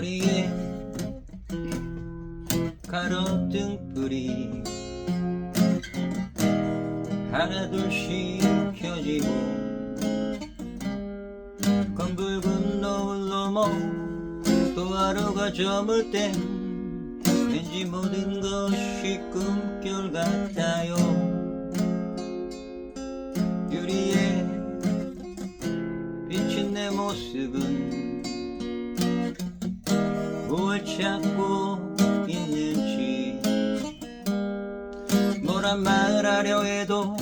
머리에 가로등 불이 하나 둘씩 켜지고 검붉은 노을 넘어 또 하루가 저물 때 왠지 모든 것이 꿈결 같아요. 유리에 비친 내 모습은 무엇 찾고 있는지. 뭐라 말하려 해도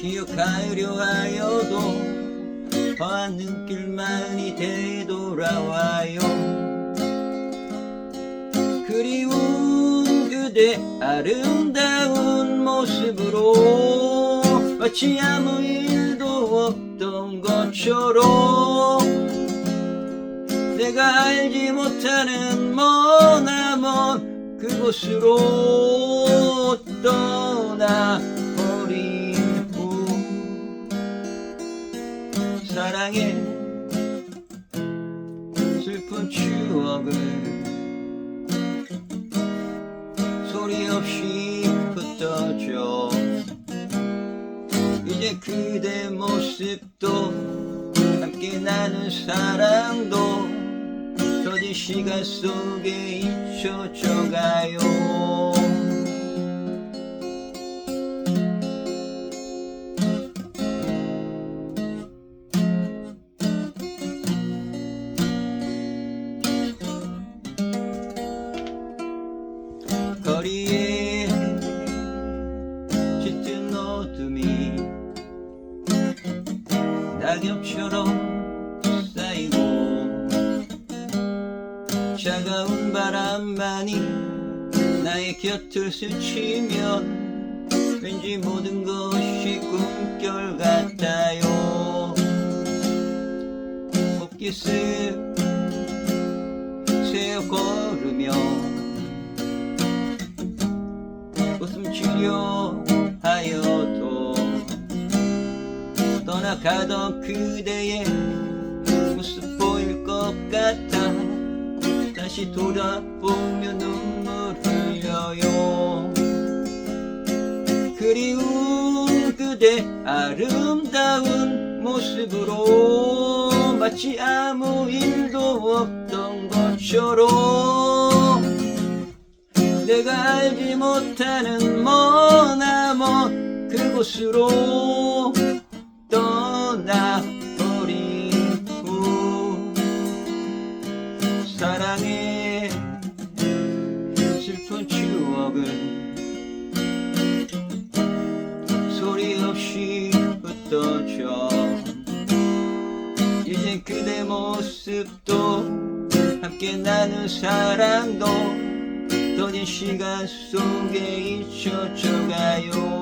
기억하려 하여도 허한 눈길만이 되돌아와요. 그리운 그대 아름다운 모습으로 마치 아무 일도 없던 것처럼 내가 알지 못하는 머나 먼 그곳으로 떠나버린 후 사랑의 슬픈 추억을 소리 없이 흩어져. 이제 그대 모습도 함께 나눈 사랑도 저진 시간 속에 잊혀져 가요? 거리에 짙은 어둠이 낙엽처럼 차가운 바람만이 나의 곁을 스치면 왠지 모든 것이 꿈결 같아요. 꽃기스 새어 걸으며 웃음 치려 하여도 떠나가던 그대의 모습 보일 것 같아 다시 돌아보며 눈물 흘려요. 그리운 그대 아름다운 모습으로 마치 아무 일도 없던 것처럼 내가 알지 못하는 머나먼 그곳으로 떠 사랑의 슬픈 추억은 소리 없이 흩어져. 이젠 그대 모습도 함께 나눈 사랑도 더딘 시간 속에 잊혀져 가요